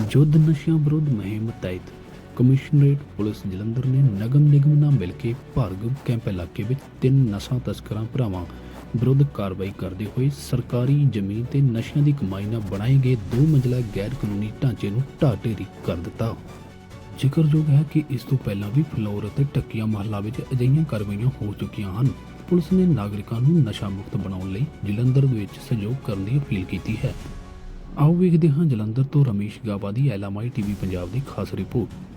ਯੁੱਧ ਨਸ਼ਿਆਂ ਵਿਰੁੱਧ ਮੁਹਿੰਮ ਤਹਿਤ ਕਮਿਸ਼ਨਰੇਟ ਪੁਲਿਸ ਜਲੰਧਰ ਨੇ ਨਗਮ ਨਿਗਮ ਨਾਲ ਮਿਲ ਕੇ ਭਾਰਗਵ ਕੈਂਪ ਇਲਾਕੇ ਵਿੱਚ ਤਿੰਨ ਨਸ਼ਾ ਤਸਕਰਾਂ ਭਰਾਵਾਂ ਵਿਰੁੱਧ ਕਾਰਵਾਈ ਕਰਦੇ ਹੋਏ ਸਰਕਾਰੀ ਜ਼ਮੀਨ ਤੇ ਨਸ਼ਿਆਂ ਦੀ ਕਮਾਈ ਨਾਲ ਬਣਾਏ ਗਏ ਦੋ ਮੰਜ਼ਲਾ ਗੈਰ ਕਾਨੂੰਨੀ ਢਾਂਚੇ ਨੂੰ ਢਾਹ ਢੇਰੀ ਕਰ ਦਿੱਤਾ। ਜ਼ਿਕਰਯੋਗ ਹੈ ਕਿ ਇਸ ਤੋਂ ਪਹਿਲਾਂ ਵੀ ਫਲੋਰ ਅਤੇ ਟੱਕੀਆਂ ਮਹੱਲਾ ਵਿੱਚ ਅਜਿਹੀਆਂ ਕਾਰਵਾਈਆਂ ਹੋ ਚੁੱਕੀਆਂ ਹਨ। ਪੁਲਿਸ ਨੇ ਨਾਗਰਿਕਾਂ ਨੂੰ ਨਸ਼ਾ ਮੁਕਤ ਬਣਾਉਣ ਲਈ ਜਲੰਧਰ ਵਿੱਚ ਸਹਿਯੋਗ ਕਰਨ ਦੀ ਅਪੀਲ ਕੀਤੀ ਹੈ। ਆਓ ਵੇਖਦੇ ਹਾਂ ਜਲੰਧਰ ਤੋਂ ਰਮੇਸ਼ ਗਾਬਾ ਦੀ L M I TV Punjab ਦੀ ਖਾਸ ਰਿਪੋਰਟ।